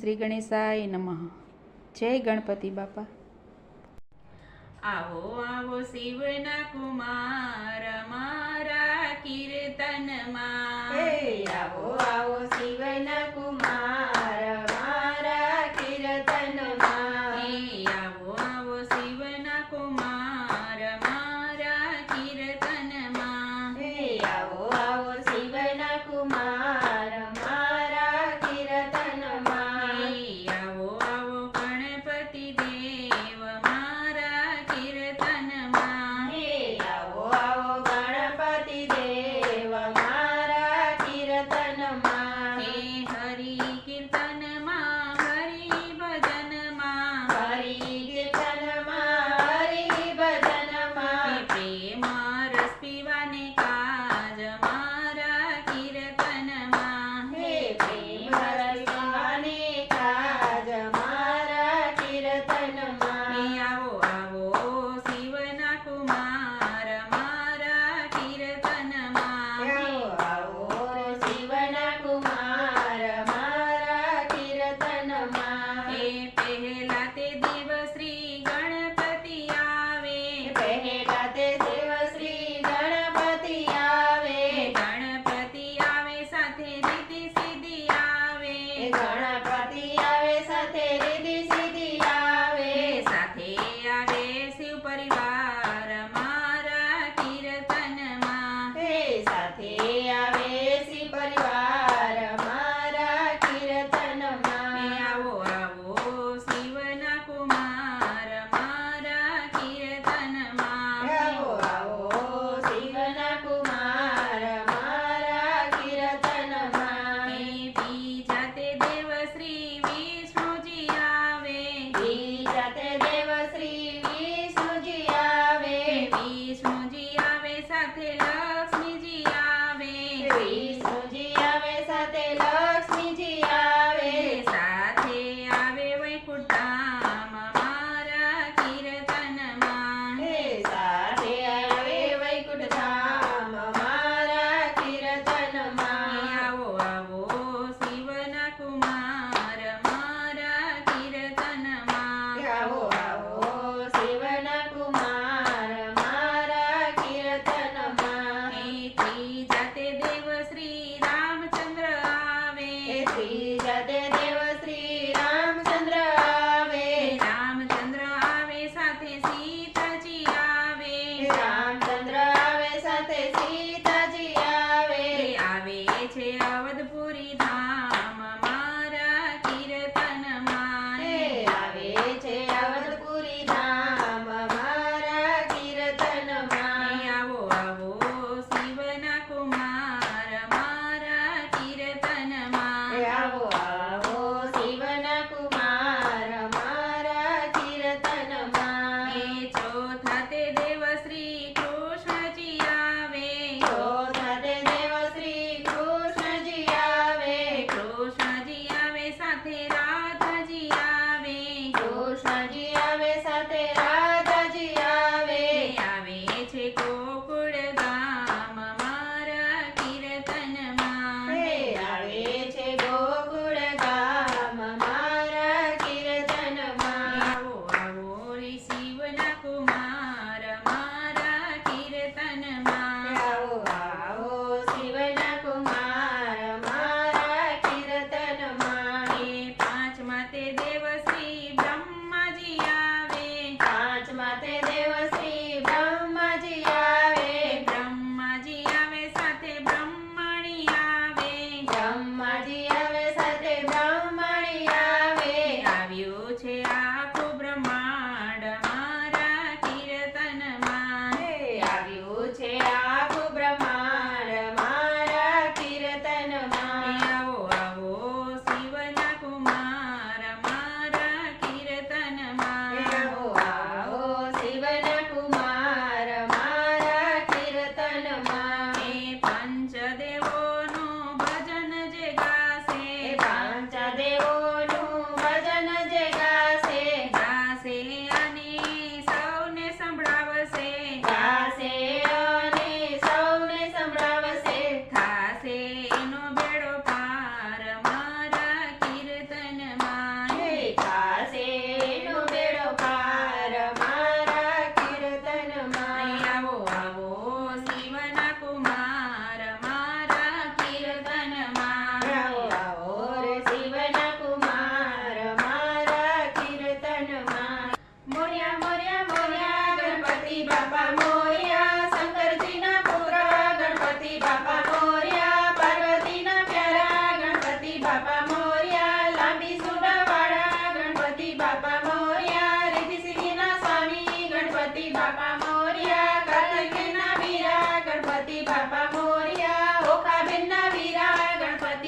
શ્રી ગણેશાય નમઃ. જય ગણપતિ બાપા. આવો આવો શિવના કુમાર મારા કીર્તનમાં. આવો આવો શિવના કુમાર મારા કીર્તનમાં. આવો આવો શિવના કુમાર મારા કીર્તનમાં. આવો આવો શિવના કુમાર Brady.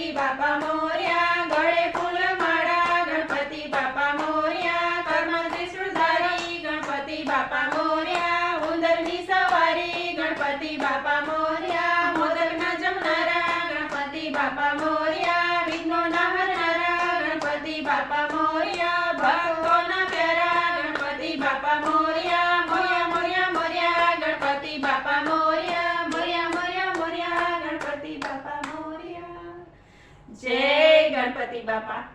गणपती बापा मोर्या गळे फुल माळा गणपती बापा मोर्या कर्मधारी गणपती बापा मोर्या उंदरनी सवारी गणपती बापा Bapak.